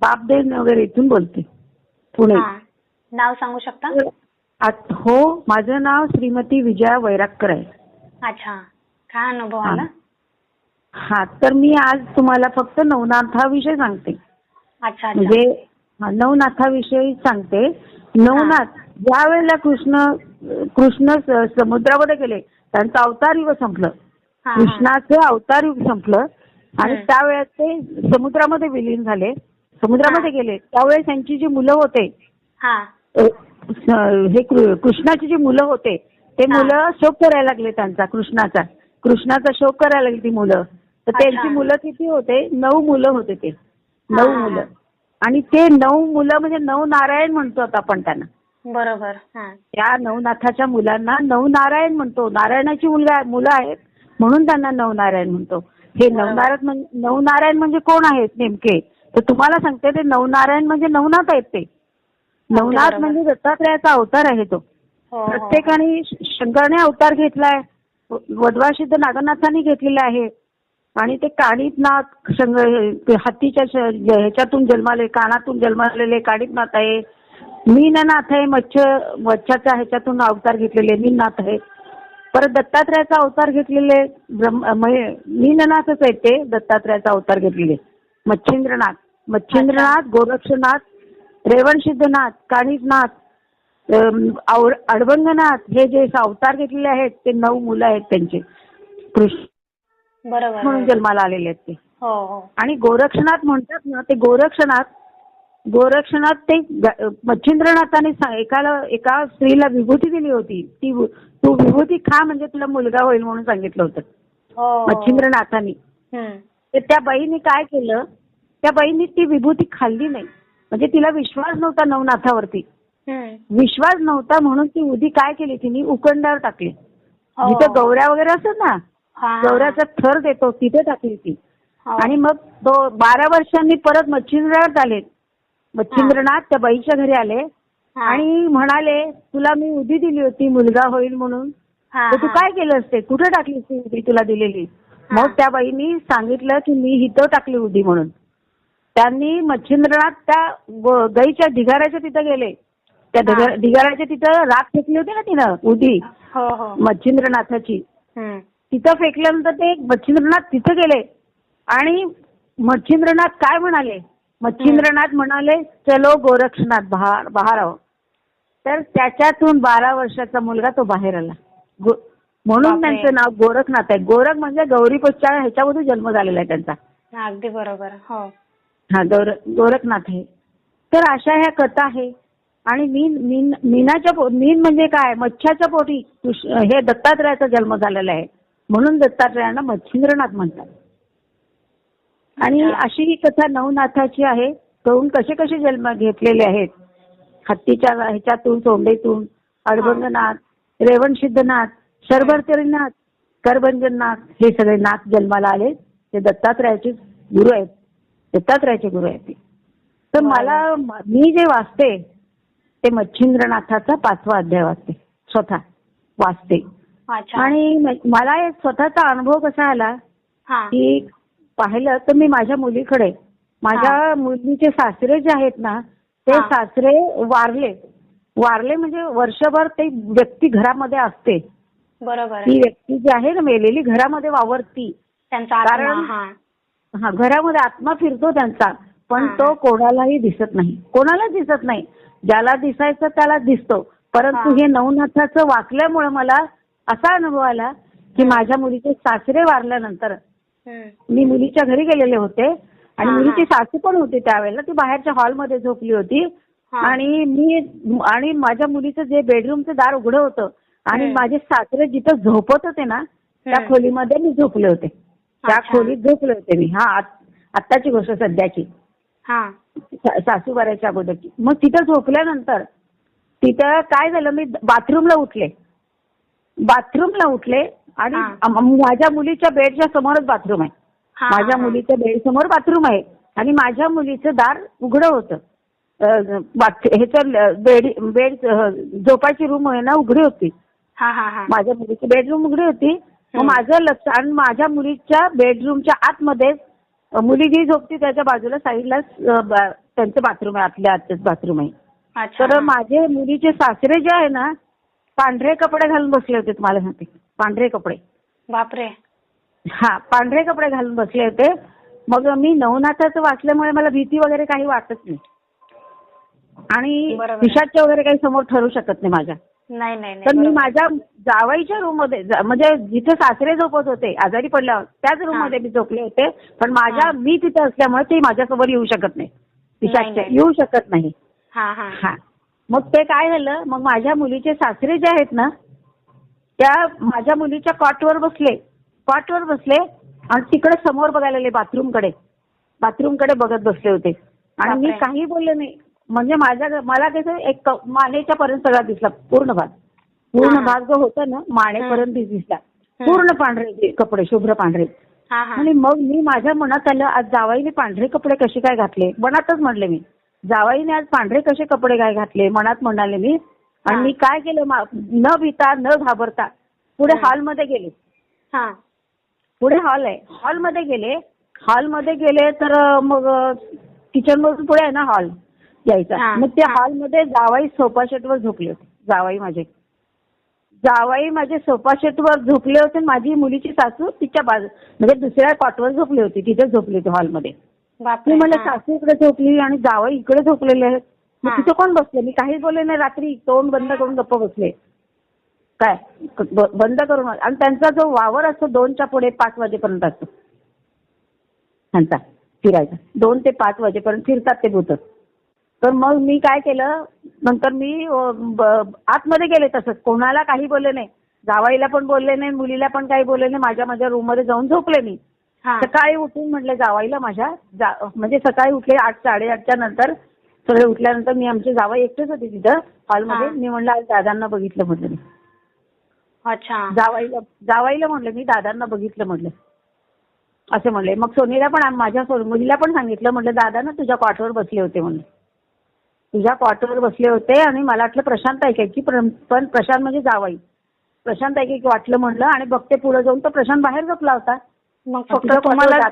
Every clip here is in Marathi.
बापदेव नगर येथून बोलते. पुणे. हा. नाव सांगू शकता? आत- हो माझं नाव श्रीमती विजया वैरागकर आहे. अच्छा. काय अनुभव हा. आला? हा तर मी आज तुम्हाला फक्त नवनाथाविषयी सांगते. अच्छा अच्छा. म्हणजे हा, नवनाथाविषयी सांगते. नवनाथ ज्या वेळेला कृष्ण कृष्ण स- समुद्रामध्ये गेले त्यांचं अवतार युग संपलं. हा, हा. कृष्णाचं अवतार युग संपलं. आणि हम्म. त्यावेळेस ते समुद्रामध्ये विलीन झाले. समुद्रामध्ये गेले त्यावेळेस त्यांची जी मुलं होते हा. अ, स- हे कृ- कृष्णाची जी मुलं होते ते हा. मुलं शोक करायला लागले त्यांचा कृष्णाचा. कृष्णाचा शोक करायला लागली ती मुलं. तर अच्छा. त्यांची मुलं किती होते? नऊ मुलं होते ते. नऊ हा, मुलं. आणि ते नऊ मुलं म्हणजे नऊ नारायण म्हणतो आता आपण त्यांना. बरोबर हा. त्या नवनाथाच्या मुलांना नवनारायण म्हणतो. नारायणाची मुलगा मुलं आहेत म्हणून त्यांना नवनारायण म्हणतो. हे बरोबर. नवनारायण म्हण- नवनारायण म्हणजे कोण आहेत नेमके? तर तुम्हाला सांगते ते नवनारायण म्हणजे नवनाथ आहेत ते. नवनाथ. म्हणजे दत्तात्रयाचा अवतार आहे तो. हो हो. प्रत्येकाने शंकरने अवतार घेतलाय वधवासिद्ध नागनाथांनी घेतलेला आहे. आणि ते काणितनाथ हत्तीच्या ह्याच्यातून जन्माले कानातून जन्मालेले काणितनाथ आहे. मीननाथ आहे मच्छ मच्छाच्या ह्याच्यातून अवतार घेतलेले मीननाथ आहे. परत दत्तात्रयाचा अवतार घेतलेले ब्रह्म म्हणजे मीननाथच आहेत ते दत्तात्रयाचा अवतार घेतलेले. मच्छिंद्रनाथ मच्छिंद्रनाथ गोरक्षनाथ रेवणसिद्धनाथ औ- अडभंगनाथ हे जे अवतार घेतलेले आहेत ते नऊ मुलं आहेत त्यांचे कृष्ण बरोबर म्हणून. जन्माला आलेले आहेत ते हो हो आणि गोरक्षनाथ म्हणतात ना ते गोरक्षनाथ गोरक्षनाथ ते मच्छिंद्रनाथाने एकाला एका स्त्रीला विभूती दिली होती ती तू विभूती खा म्हणजे तुला मुलगा होईल म्हणून सांगितलं होतं हो. मच्छिंद्रनाथांनी. तर त्या बाईने काय केलं त्या बाईने ती विभूती खाल्ली नाही म्हणजे तिला विश्वास नव्हता नवनाथावरती. विश्वास नव्हता म्हणून ती उदी काय केली तिने उकंडावर टाकली हो. जिथे गौऱ्या वगैरे असतात ना हा. गौऱ्याचा थर देतो तिथे टाकली ती हो. आणि मग तो बारा वर्षांनी परत मच्छिंद्रनाथ आले मच्छिंद्रनाथ त्या बाईच्या घरी आले. आणि म्हणाले तुला मी उदी दिली होती मुलगा होईल म्हणून तर तू. काय केलं असते कुठे टाकली ती उदी तुला दिलेली. मग त्या बाईनी सांगितलं की मी इथं टाकली उदी म्हणून. त्यांनी मच्छिंद्रनाथ त्या गाईच्या ढिगाऱ्याच्या तिथं गेले. त्या. ढिगा- ढिगाऱ्याच्या तिथं राख फेकली होती ना तिनं उदी हो हो. मच्छिंद्रनाथाची. तिथं फेकल्यानंतर ते मच्छिंद्रनाथ तिथं गेले. आणि मच्छिंद्रनाथ काय म्हणाले? मच्छिंद्रनाथ म्हणाले चलो गोरक्षनाथ बाहेर बाहेर आहो. तर त्याच्यातून बारा वर्षाचा मुलगा तो बाहेर आला. म्हणून. त्यांचं नाव गोरखनाथ आहे. गोरख म्हणजे गौरीपच्च्या ह्याच्यामधून जन्म झालेला आहे त्यांचा. हा, अगदी बरोबर. हो. हा गौर गोरखनाथ आहे. तर अशा ह्या कथा आहे. आणि मीन मीन मीनाच्या मीन म्हणजे काय? मच्छाच्या पोटी हे दत्तात्रयाचा जन्म झालेला आहे. म्हणून दत्तात्रयांना मच्छिंद्रनाथ म्हणतात. आणि. अशी ही कथा नवनाथाची आहे. करून कसे कसे जन्म घेतलेले आहेत? हत्तीच्या ह्याच्यातून सोंडेतून अडभंगनाथ रेवणसिद्धनाथ शर्भरतरीनाथ करभंजननाथ हे सगळे नाथ जन्माला आले. ते दत्तात्रयाचे गुरु आहेत. दत्तात्रयाचे गुरु आहेत ते. तर. मला मी जे वाचते ते मच्छिंद्रनाथाचा पाचवा अध्याय वाचते. स्वतः वाचते. अच्छा. आणि मला स्वतःचा अनुभव कसा आला हा. की पाहिलं तर मी माझ्या मुलीकडे माझ्या मुलीचे सासरे जे आहेत ना ते. सासरे वारले. वारले म्हणजे वर्षभर ते व्यक्ती घरामध्ये असते. बरोबर ती व्यक्ती जी आहे ना मेलेली घरामध्ये वावरती त्यांचा कारण- हा घरामध्ये आत्मा फिरतो त्यांचा पण. तो कोणालाही दिसत नाही कोणालाच दिसत नाही ज्याला दिसायचं त्याला दिसतो परंतु हा. नवनाथाचं वाकल्यामुळे मला असा अनुभव आला की माझ्या मुलीचे सासरे वारल्यानंतर. मी मुलीच्या घरी गेलेले होते आणि. मुलीची सासू पण होती त्यावेळेला ती बाहेरच्या हॉलमध्ये झोपली होती. आणि मी आणि माझ्या मुलीचं जे बेडरूमचं दार उघडं होतं आणि. माझे सासरे जिथं झोपत होते ना त्या. खोलीमध्ये मी झोपले होते त्या. खोलीत झोपले होते मी हा आत- आत्ताची गोष्ट सध्याची हा सा- सासू वारायच्या अगोदर मग तिथं झोपल्यानंतर तिथं काय झालं मी बाथरूमला उठले बाथरूमला उठले आणि हा. माझ्या मुलीच्या बेडच्या समोरच बाथरूम आहे हा, माझ्या हा. मुलीच्या बेड समोर बाथरूम आहे आणि माझ्या मुलीचं दार उघडं होतं बाथ- ह्याचं बेड बेड झोपायची रूम आहे ना उघडी होती हा हा हा माझ्या मुलीची बेडरूम उघडी होती. मग. माझं लक्ष आणि माझ्या मुलीच्या बेडरूमच्या आतमध्ये मुली जी झोपती त्याच्या बाजूला साईडला त्यांचं बाथरूम आहे आतल्या आतच बाथरूम आहे. तर. माझे मुलीचे सासरे जे आहे ना पांढरे कपडे घालून बसले होते तुम्हाला सांगते. पांढरे कपडे. बापरे. हा पांढरे कपडे घालून बसले होते. मग मी नवनाथाचं वाचल्यामुळे मला भीती वगैरे काही वाटत नाही. आणि. पिशाच्या वगैरे काही समोर ठरू शकत नाही माझ्या. नाही नाही तर मी. माझ्या जावाईच्या रूममध्ये म्हणजे जिथे सासरे झोपत होते आजारी पडल्यावर त्याच रूम. मध्ये मी झोपले होते पण माझ्या. मी तिथे असल्यामुळे ते माझ्यासोबत येऊ शकत नाही नाही. येऊ शकत नाही हा हा हा मग ते काय झालं मग माझ्या मुलीचे सासरे जे आहेत ना त्या माझ्या मुलीच्या कॉटवर बसले कॉटवर बसले आणि तिकडे समोर बघायला बाथरूमकडे बाथरूमकडे बघत बसले होते आणि मी. काही बोलले नाही म्हणजे माझ्या मला कसं एक मानेच्या पर्यंत सगळा दिसला पूर्ण भाग. पूर्ण. भाग जो होता ना मानेपर्यंत दिसला. पूर्ण पांढरे कपडे शुभ्र पांढरे. आणि मग मी माझ्या मनात आलं आज जावाईने पांढरे कपडे कसे काय घातले? मनातच म्हणले मी. जावाईने आज पांढरे कसे कपडे काय घातले? मनात म्हणाले मी. आणि. मी काय केलं? न भीता न घाबरता पुढे. हॉलमध्ये गेले. हा. पुढे हॉल आहे. हॉलमध्ये गेले. हॉलमध्ये गेले तर मग किचन मधून पुढे आहे ना हॉल? यायचा. मग त्या. हॉलमध्ये जावाई सोफा सेटवर झोपले होते. जावाई माझे. जावाई माझे सोफा सेटवर झोपले होते माझी मुलीची सासू तिच्या बाजू म्हणजे दुसऱ्या कॉटवर झोपली होती. तिथे झोपली होती हॉलमध्ये. बापरे मी हा. सासू इकडे झोपली आणि जावई इकडे झोपलेले आहेत. मग. तिथे कोण बसले? मी काहीच बोलले नाही रात्री. तोंड बंद करून गप्प बसले. काय? बंद करून आणि त्यांचा जो वावर असतो दोनच्या पुढे पाच वाजेपर्यंत असतो. त्यांचा फिरायचा. दोन ते पाच वाजेपर्यंत फिरतात ते भूत. तर मग मी काय केलं? नंतर मी आतमध्ये गेले तसंच. कोणाला काही बोलले नाही. जावाईला पण बोलले नाही मुलीला पण काही बोलले नाही. माझ्या माझ्या रूममध्ये जाऊन झोपले मी. हा. सकाळी उठून म्हटलं जावाईला माझ्या म्हणजे सकाळी उठले आठ साडेआठच्या नंतर सगळे उठल्यानंतर मी आमची जावाई एकटेच होती तिथं हॉलमध्ये. मी म्हणलं आज दादांना बघितलं म्हटलं मी. अच्छा. जावाईला जावाईला म्हणलं मी दादांना बघितलं म्हटलं. असं म्हणले. मग सोनीला पण माझ्या मुलीला पण सांगितलं. म्हटलं दादा ना तुझ्या कॉटवर बसले होते. म्हणलं. तुझ्या कॉटवर बसले होते आणि मला वाटलं प्रशांत ऐकायची पण प्रशांत म्हणजे जावाई. प्रशांत ऐकायची वाटलं म्हणलं आणि बघते पुढे जाऊन तर प्रशांत बाहेर झोपला होता. मग फक्त तुम्हाला.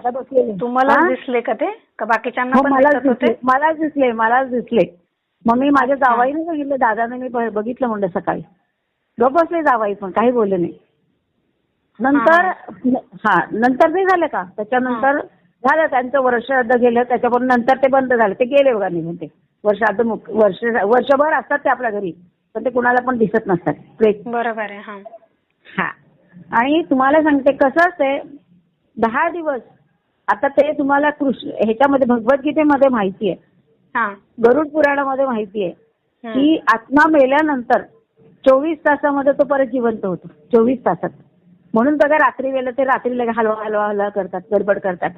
तुम्हाला? दिसले का ते? का बाकीच्यांना हो पण मलाच दिसले. मलाच दिसले मलाच दिसले. मग मी माझ्या. जावाईने सांगितलं दादाने मी बघितलं म्हणलं सकाळी. गप बसले जावाई पण काही बोलले नाही. नंतर हा. नंतर ते झालं का? त्याच्यानंतर झालं त्यांचं वर्षार्ध गेलं त्याच्यावर नंतर ते बंद झालं. ते गेले बघा निघून ते. मुक- वर्ष वर्षभर असतात ते आपल्या घरी पण ते कुणाला पण दिसत नसतात. बरोबर आहे हा. हा. आणि तुम्हाला सांगते कसं असते दहा दिवस आता ते तुम्हाला कृष्ण ह्याच्यामध्ये भगवद्गीतेमध्ये माहिती आहे हा. गरुड पुराणामध्ये माहिती आहे. की आत्मा मेल्यानंतर चोवीस तासामध्ये तो परत जिवंत होतो चोवीस तासात. म्हणून बघा रात्री वेळेला ते रात्री लगे हलवा हलवा हलवा करतात गडबड करतात.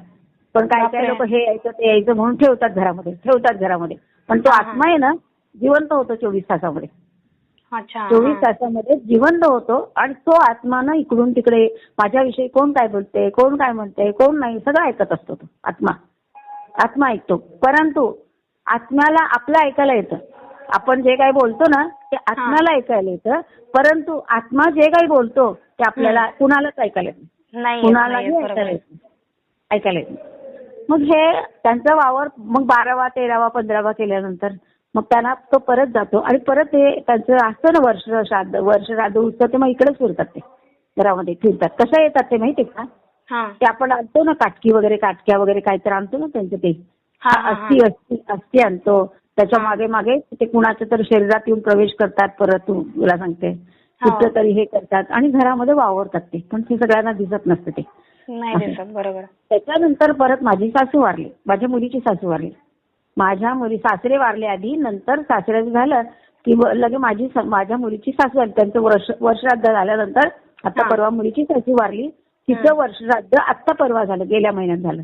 पण काय काय बापरे. लोक हे यायचं ते यायचं म्हणून ठेवतात घरामध्ये ठेवतात घरामध्ये. पण तो. आत्मा आहे ना जिवंत होतो चोवीस तासामध्ये अच्छा चोवीस. तासामध्ये जिवंत होतो आणि तो आत्मा ना इकडून तिकडे माझ्याविषयी कोण काय बोलते कोण काय म्हणते कोण नाही सगळं ऐकत असतो तो आत्मा आत्मा ऐकतो परंतु आत्म्याला आपलं ऐकायला येतं आपण जे काही बोलतो ना ते आत्म्याला ऐकायला येतं परंतु आत्मा जे काही बोलतो ते आपल्याला कुणालाच ऐकायला येत नाही. कुणालाही ऐकायला येत नाही. ऐकायला येत नाही. मग हे त्यांचा वावर मग बारावा तेरावा पंधरावा केल्यानंतर मग त्यांना तो परत जातो आणि परत ते त्यांचं असतं ना वर्ष श्राद्ध वर्ष श्राद्ध उत्सव ते मग इकडेच फिरतात ते. घरामध्ये फिरतात. कसं येतात ते माहितीये का? हा. ते आपण आणतो ना काटकी वगैरे काटक्या वगैरे काहीतरी आणतो ना त्यांचं ते. हा, हा, हा. अस्थि अस्थि अस्थि आणतो. त्याच्या हा. मागे मागे ते कुणाच्या तर शरीरात येऊन प्रवेश करतात परत तू- तुला सांगते. हो. कुठं तरी हे करतात आणि घरामध्ये वावरतात ते. पण ते सगळ्यांना दिसत नसतं ते. नाही. दिसत बरोबर. त्याच्यानंतर परत माझी सासू वारली माझ्या मुलीची सासू वारली. माझ्या मुली सासरे वारले आधी नंतर सासऱ्याचं झालं की लगे माझी माझ्या मुलीची सासू वारली त्यांचं वर्ष वर्षराद्ध झाल्यानंतर आता. परवा मुलीची सासू वारली. तिचं. वर्षराद्ध आत्ता परवा झालं गेल्या महिन्यात झालं.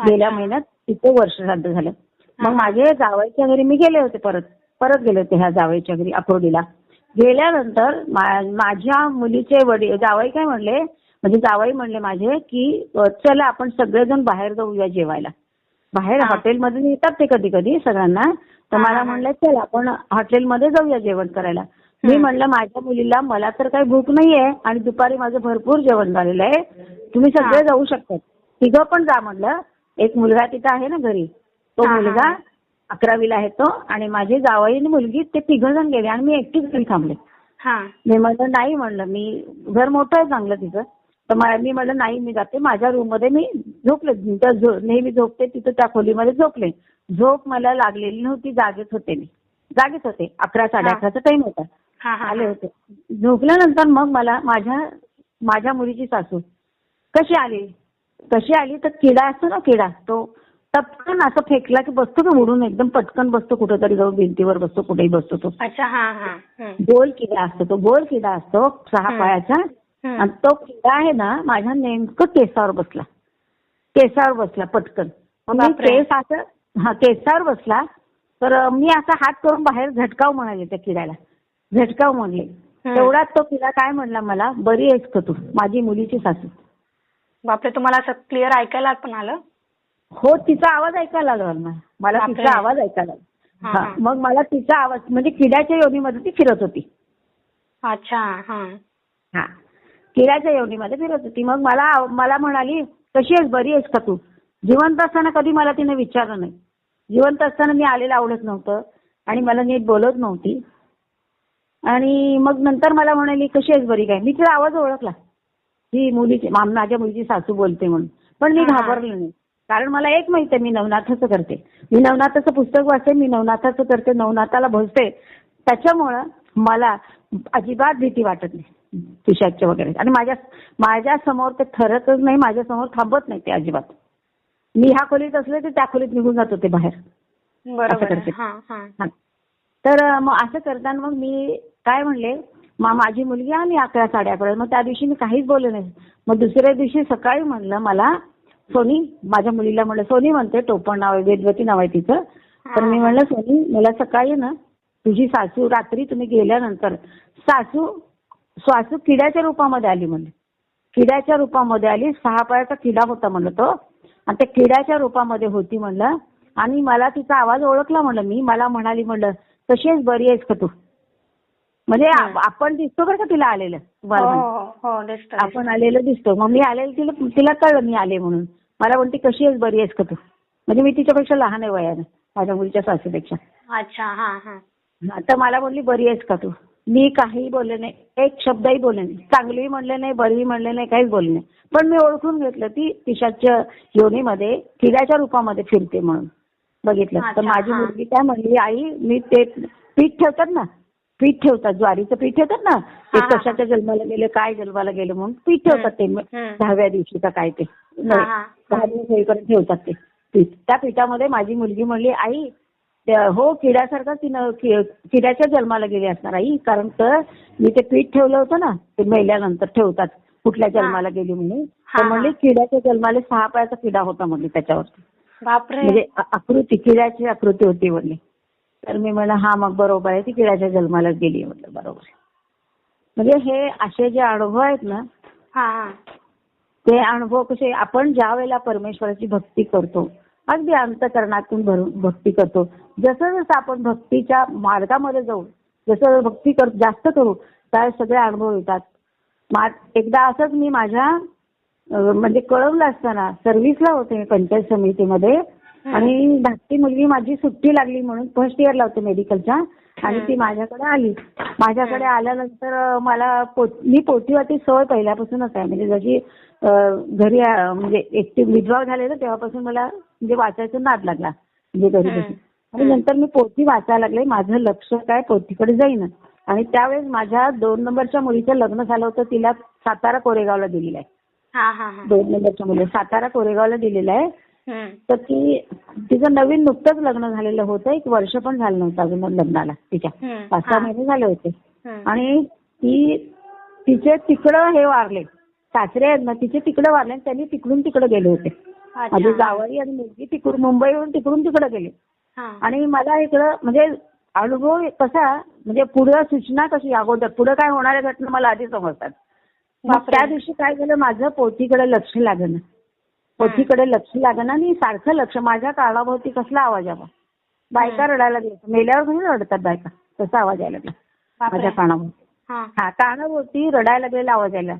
गेल्या. महिन्यात तिचं वर्षराद्ध झालं. मग माझे जावईच्या घरी मी गेले होते परत. परत गेले होते ह्या जावईच्या घरी अक्रोडीला. गेल्यानंतर माझ्या मुलीचे वडील जावई काय म्हणले? म्हणजे जावई म्हणले माझे की चला आपण सगळेजण बाहेर जाऊया जेवायला बाहेर. हॉटेलमध्ये येतात ते कधी कधी सगळ्यांना तर मला. म्हणलं चल आपण हॉटेलमध्ये जाऊया जेवण करायला मी. म्हणलं माझ्या मुलीला मला तर काही भूक नाहीये आणि दुपारी माझं भरपूर जेवण झालेलं आहे तुम्ही सगळे. जाऊ शकतात तिघं पण जा म्हणलं एक मुलगा तिथं आहे ना घरी तो. मुलगा अकरावीला आहे तो आणि माझे जावई आणि मुलगी ते तिघं जण गेले आणि मी एकटीच घरी थांबले मी म्हणलं नाही म्हणलं मी घर मोठं आहे चांगलं तिचं तर मा- मी म्हणलं नाही मी जाते. माझ्या रूममध्ये मी झोपले. नेहमी झोपते तिथं त्या खोलीमध्ये झोपले. झोप मला लागलेली नव्हती. जागेत होते मी. जागेत होते. अकरा साडे. अकराचा टाइम होता. आले होते. झोपल्यानंतर मग मला माझ्या माझ्या मुलीची सासू कशी आली? कशी आली? तर किडा असतो ना किडा तो टपकन असं फेकला की बसतो का उडून एकदम पटकन बसतो कुठेतरी जाऊन भिंतीवर बसतो कुठेही बसतो तो. अच्छा हा हा. हं. गोल किडा असतो तो. गोल किडा असतो. सहा. पायाचा. आणि तो किडा आहे ना माझ्या नेमकं केसावर बसला. केसावर बसला पटकन. मी. केस असं हा केसावर बसला. तर मी असा हात करून बाहेर झटकाव म्हणाले त्या किड्याला. झटकाव म्हणले. तेवढ्यात तो किडा काय म्हणला मला बरी आहेस का तू? माझी मुलीची सासू. बापरे तुम्हाला असं क्लिअर ऐकायला पण आलं? हो तिचा आवाज ऐकायला लागला मला. तिचा आवाज ऐकायला लागला. मग मला तिचा आवाज म्हणजे किड्याच्या योनीमध्ये ती फिरत होती. अच्छा हा. किड्याच्या योनीमध्ये फिरत होती. मग मला मला म्हणाली कशी आहेस? बरी आहेस का तू? जिवंत असताना कधी मला तिने विचारलं नाही. जिवंत असताना मी आलेलं आवडत नव्हतं आणि मला नीट बोलत नव्हती. आणि मग नंतर मला म्हणाली कशी आहेस? बरी काय? मी तिचा आवाज ओळखला. ही मुलीची माझ्या मुलीची सासू बोलते म्हणून. पण मी. घाबरले नाही. कारण मला एक माहिती आहे मी नवनाथाचं करते. मी नवनाथाचं पुस्तक वाचते मी नवनाथाचं करते नवनाथाला भजते. त्याच्यामुळं मला अजिबात भीती वाटत नाही. पिशाच्या वगैरे. आणि माझ्या माझ्यासमोर ते ठरतच नाही माझ्यासमोर थांबत नाही ते अजिबात. मी ह्या खोलीत असले तर त्या खोलीत निघून जात होते बाहेर. करते. हा हा. हा. तर मग असं करताना मग मी काय म्हणले माझी मुलगी आली अकरा साडे अकरा मग त्या दिवशी मी काहीच बोलले नाही. मग दुसऱ्या दिवशी सकाळी म्हणलं मला सोनी माझ्या मुलीला म्हणलं सोनी म्हणते टोपण नाव आहे वेदवती नाव आहे तिचं. तर मी म्हणलं सोनी मला सकाळी ना तुझी सासू रात्री तुम्ही गेल्यानंतर सासू सासू किड्याच्या रूपामध्ये आली म्हणले. किड्याच्या रूपामध्ये आली सहा पायाचा किडा होता म्हणलं तो. आणि त्या किड्याच्या रूपामध्ये होती म्हणलं. आणि मला तिचा आवाज ओळखला म्हणलं मी. मला म्हणाली म्हणलं कशी आहेस बरी आहेस का तू? म्हणजे. आपण दिसतो बरं का तिला आलेलं हो तुम्हाला. हो हो दिसतं आपण आलेलं दिसतो. मग मी आलेलं तिला तिला कळलं मी आले म्हणून. मला म्हणते कशी आहेस बरी आहेस का तू? म्हणजे मी तिच्यापेक्षा लहान आहे वयानं माझ्या मुलीच्या सासूपेक्षा. अच्छा हा हा. हा, तर मला म्हणली बरी आहेस का तू? मी काही बोलले नाही एक शब्दही बोलले नाही. चांगलीही म्हणले नाही बरीही म्हणले नाही काहीच बोलले नाही. पण मी ओळखून घेतलं ती पिशाच्या योनीमध्ये किड्याच्या रूपामध्ये फिरते म्हणून. बघितलं. तर माझी. मुलगी काय म्हणली आई मी ते पीठ ठेवतात ना पीठ ठेवतात ज्वारीचं पीठ ठेवतात ना ते कशाच्या जन्माला गेले काय जन्माला गेलं म्हणून पीठ ठेवतात ते. दहाव्या दिवशी का काय ते. दहा दिवस होईपर्यंत ठेवतात ते पीठ. त्या पिठामध्ये माझी मुलगी म्हणली आई हो किड्यासारखं तिनं किड्याच्या जन्माला गेली असणार आई कारण तर मी ते पीठ ठेवलं होतं ना ते मेल्यानंतर ठेवतात कुठल्या जन्माला गेली म्हणून. तर. म्हणली किड्याच्या जन्माला सहा पायाचा किडा होता म्हणली त्याच्यावरती. म्हणजे आकृती किड्याची आकृती होती म्हणली. तर मी म्हणलं हा मग बरोबर आहे ती किड्याच्या जन्माला गेली म्हटलं बरोबर म्हणजे हे असे जे अनुभव आहेत ना ते अनुभव कसे आपण ज्या वेळेला परमेश्वराची भक्ती करतो अगदी अंतकरणातून भरून भक्ती करतो. जसं जसं आपण भक्तीच्या मार्गामध्ये जाऊ जसं भक्ती कर जास्त करू त्या सगळे अनुभव येतात. एकदा असंच मी माझ्या म्हणजे कळवलं असताना सर्व्हिसला होते मी पंचायत समितीमध्ये आणि धाकटी मुलगी माझी सुट्टी लागली म्हणून फर्स्ट इयरला होते मेडिकलच्या आणि ती माझ्याकडे आली. माझ्याकडे आल्यानंतर मला पोट- मी पोटीवाटी सवय पहिल्यापासूनच आहे. म्हणजे जशी घरी म्हणजे एकटी विधवा झाले ना तेव्हापासून मला म्हणजे वाचायचा नाद लागला. म्हणजे घरी. बसून. आणि नंतर मी पोथी वाचायला लागले. माझं लक्ष काय पोथीकडे जाईन. आणि त्यावेळेस माझ्या दोन नंबरच्या मुलीचं लग्न झालं होतं. तिला सातारा कोरेगावला दिलेलं आहे. हा हा हा. दोन नंबरच्या मुली सातारा कोरेगावला दिलेलं आहे. तर ती तिचं नवीन नुकतंच लग्न झालेलं होतं. एक वर्ष पण झालं नव्हतं अजून लग्नाला तिच्या. पाच सहा. महिने झाले होते. आणि ती तिचे तिकडं हे वारले. सासरे आहेत ना तिचे तिकडं आणि त्यांनी तिकडून तिकडे गेले होते. माझे जावई आणि मुलगी तिकडून मुंबईवरून तिकडून तिकडे गेले. आणि मला इकडं म्हणजे अनुभव कसा म्हणजे पुढं सूचना कशी अगोदर पुढं काय होणाऱ्या घटना मला आधी समजतात. मग. त्या दिवशी काय झालं माझं पोथीकडे लक्ष लागेना. पोथीकडे लक्ष लागेना आणि सारखं लक्ष माझ्या कानाभोवती कसला आवाज यावा. बायका रडायला लागल्या. मेल्यावर कशी रडतात बायका? तसा आवाज यायला लागला. माझ्या कानाभोवती. हा. कानाभोवती रडायला लागलेला आवाज यायला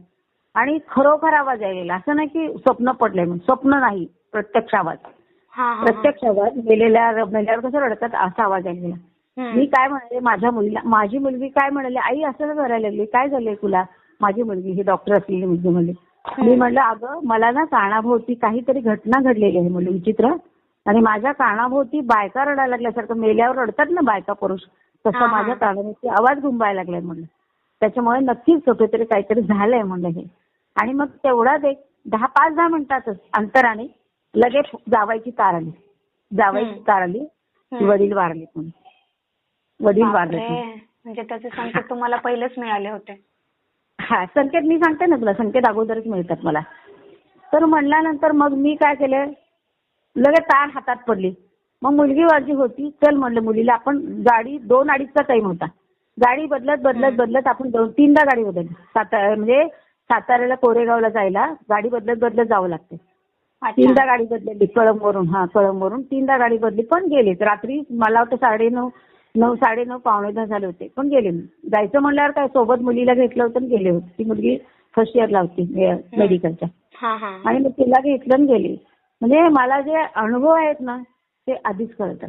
आणि खरोखर आवाज यायला असं नाही की स्वप्न पडलंय म्हणून. स्वप्न नाही. प्रत्यक्ष आवाज. प्रत्यक्ष आवाज मेलेल्या मेल्यावर कसं रडतात? असा आवाज हम्म. मी काय म्हणाले? माझ्या मुलीला माझी मुलगी काय म्हणाली? आई असं करायला लागली? काय झालंय तुला? माझी मुलगी ही डॉक्टर असलेली मुलगी म्हणली. मी म्हटलं अगं मला ना कानाभोवती काहीतरी घटना घडलेली आहे मुली विचित्र. आणि माझ्या कानाभोवती बायका रडायला लागल्यासारखं. मेल्यावर रडतात ना बायका पुरुष. तसं. माझ्या कानाभोवती आवाज घुंबायला लागलाय म्हणलं त्याच्यामुळे नक्कीच कुठेतरी काहीतरी झालंय म्हणलं हे. आणि मग तेवढाच एक दहा पाच दहा मिनिटातच अंतराने लगेच जावायची तार आली जावायची. तार आली. वडील वारले म्हणून. वडील वारले. म्हणजे त्याचे संकेत तुम्हाला पहिलेच मिळाले होते. हा संकेत मी सांगते ना तुला संकेत अगोदरच मिळतात मला. तर म्हणल्यानंतर मग मी काय केलं? लगेच तार हातात पडली. मग मुलगी माझी होती चल म्हणलं मुलीला आपण गाडी दोन अडीचचा टाइम होता. गाडी बदलत बदलत बदलत आपण दोन तीनदा गाडी बदलली. सातारा म्हणजे साताऱ्याला कोरेगावला जायला गाडी बदलत बदलत जावं लागते. तीनदा गाडी बदलली कळंबवरून हा कळंबवरून तीनदा गाडी बदली पण गेले. रात्री मला वाटतं साडे नऊ नऊ साडे नऊ पावणे दहा झाले होते पण गेले जायचं म्हणल्यावर काय सोबत मुलीला घेतलं होतं आणि गेले होते. ती मुलगी फर्स्ट इयरला होती मेडिकलच्या आणि मग तिला घेतलं आणि गेली. म्हणजे मला जे अनुभव आहेत ना ते आधीच कळतात.